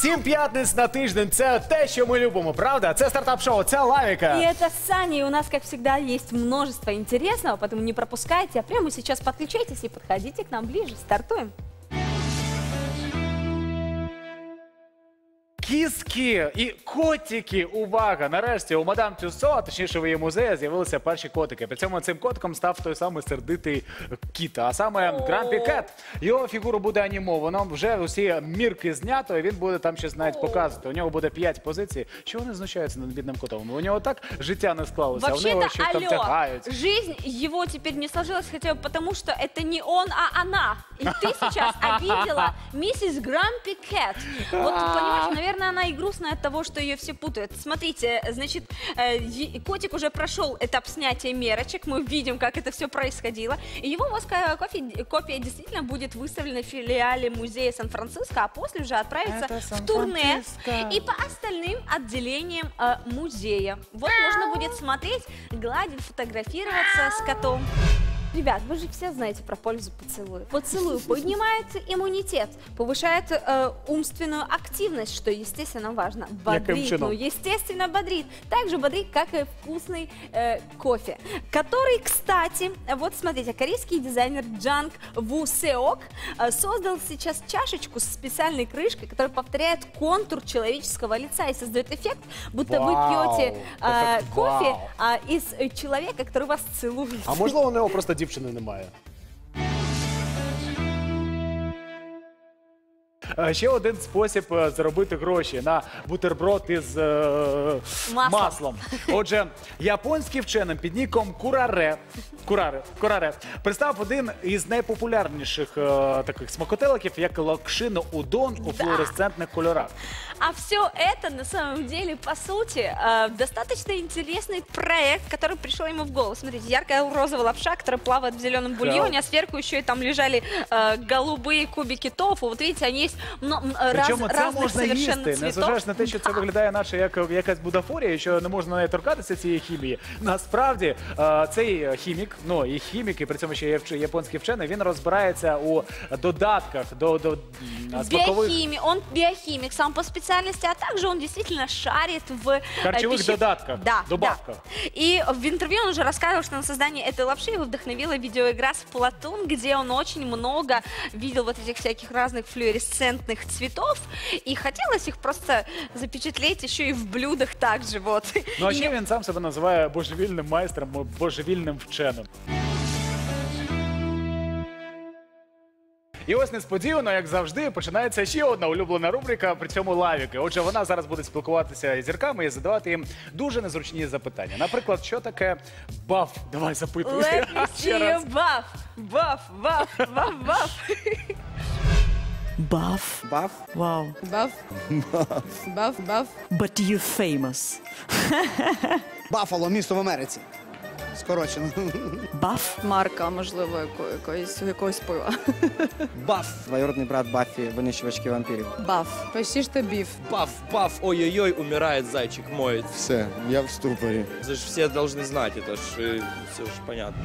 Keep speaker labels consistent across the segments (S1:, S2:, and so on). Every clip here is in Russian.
S1: Сім п'ятниць на тиждень це те, що ми любимо, правда? Це стартап-шоу, це лавіка.
S2: И это Саня, и у нас, как всегда, есть множество интересного, поэтому не пропускайте, а прямо сейчас подключайтесь и подходите к нам ближе. Стартуем.
S1: Кіски і котики. Увага! Нарешті у мадам Тюсо, а точніше в її музеї, з'явилися перші котики. При цьому цим котиком став той самий сердитий кіт, а саме Грампі Кет. Його фігуру буде анімовано. Вже усі мірки знято, і він буде там щось навіть показувати. У нього буде п'ять позицій. Що вони знущаються над бідним котом? У нього так життя не склалося. а вони його
S2: Вообще-то,
S1: щось там
S2: алло,
S1: тягають.
S2: жизнь его теперь не сложилась хотя бы потому, что это не он, а она. И ты сейчас обидела миссис Грампи Кэт. Вот, понимаешь, наверное, она и грустная от того, что ее все путают. Смотрите, значит, э, котик уже прошел этап снятия мерочек, мы видим, как это все происходило. И его восковая кофе- копия действительно будет выставлена в филиале музея Сан-Франциско, а после уже отправится в турне и по остальным отделениям э, музея. Вот можно будет смотреть, гладить, фотографироваться с котом. Ребят, вы же все знаете про пользу поцелуя. Поцелуй поднимает иммунитет, повышает э, умственную активность, что, естественно, важно. Бодрит, ну, естественно, бодрит. Так же бодрит, как и вкусный э, кофе. Который, кстати, вот смотрите, корейский дизайнер Джанг Ву Сеок э, создал сейчас чашечку с специальной крышкой, которая повторяет контур человеческого лица и создает эффект, будто
S1: Вау,
S2: вы пьете э,
S1: эффект
S2: кофе а, из э, человека, который вас целует.
S1: А можливо, у нього просто дівчини немає. Е, Ще один спосіб е, заробити гроші на бутерброд із е,
S2: Маслом.
S1: маслом. Отже, японський вчений під ніком Кураре, Кураре, Кураре представ один із найпопулярніших е, таких смакотеликів, як локшину удон у флуоресцентних кольорах.
S2: А все это на самом деле, по сути, э, достаточно интересный проект, который пришел ему в голову. Смотрите, яркая розовая лапша, которая плавает в зеленом бульоне, а сверху еще и там лежали э, голубые кубики тофу. Вот видите, они есть мно- м, раз-
S1: Причому це
S2: разных
S1: можна
S2: совершенно
S1: їсти,
S2: цветов.
S1: незважаючи на те, що це виглядає наче як якась будафорія, що не можна неї торкатися цієї хімії. Насправді е, цей хімік, ну і хімік, і при цьому ще є вч- японський вчений, він розбирається у додатках до, до м, смакових
S2: Биохимия, он биохимик сам по специальности, а также он действительно шарит в э,
S1: Харчевых
S2: пище-
S1: додатках,
S2: да,
S1: добавках.
S2: да. И в интервью он уже рассказывал, что на создание этой лапши его вдохновила видеоигра Splatoon, где он очень много видел вот этих всяких разных флуоресцентных цветов, и хотелось их просто запечатлеть еще и в блюдах также, вот.
S1: Ну а ще він сам себе називає божевільним майстром, божевільним вченим. І ось несподівано, як завжди, починається ще одна улюблена рубрика, при цьому лавіки. Отже, вона зараз буде спілкуватися із зірками і задавати їм дуже незручні запитання. Наприклад, що таке баф? Давай запитуй.
S2: Let me see
S1: Ще
S2: you
S1: раз.
S2: buff, buff, buff, buff, buff.
S3: Buff.
S4: Баф?
S3: Wow.
S5: Buff. Buff, buff.
S3: But you famous.
S4: Баффало, місто в Америці. Скорочено.
S3: Buff.
S5: Марка, можливо, яко- якоїсь, якогось пива.
S4: Баф. Двоюродний брат Баффі, винищувачки вампірів.
S5: Баф. Почти что биф.
S6: Паф, паф, ой-ой-ой, умирает зайчик мой.
S7: Все, я в ступорі.
S6: Это же все должны знать, это же все же понятно.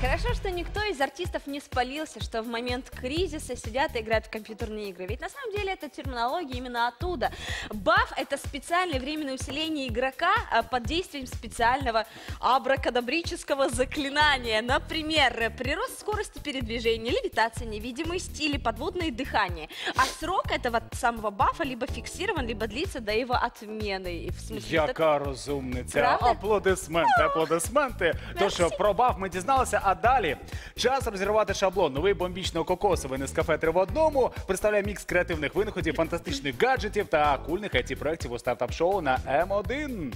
S2: Хорошо, что никто из артистов не спалился, что в момент кризиса сидят и играют в компьютерные игры. Ведь на самом деле эта терминология именно оттуда. Баф — это специальное временное усиление игрока а, под действием специального абракадабрического заклинания. Например, прирост скорости передвижения, левитация, невидимость или подводное дыхание. А срок этого самого бафа либо фиксирован, либо длится до его отмены. В смысле, вот это-
S1: Яка розумниця.
S2: Правда?
S1: Аплодисменти, аплодисменти. Тож про баф ми дізналися, а далі час розірвати шаблон. Новий бомбічно-кокосовий Нескафе 3 в одному представляє мікс креативних винаходів, фантастичних гаджетів та кульних it проєктів у стартап-шоу на М1.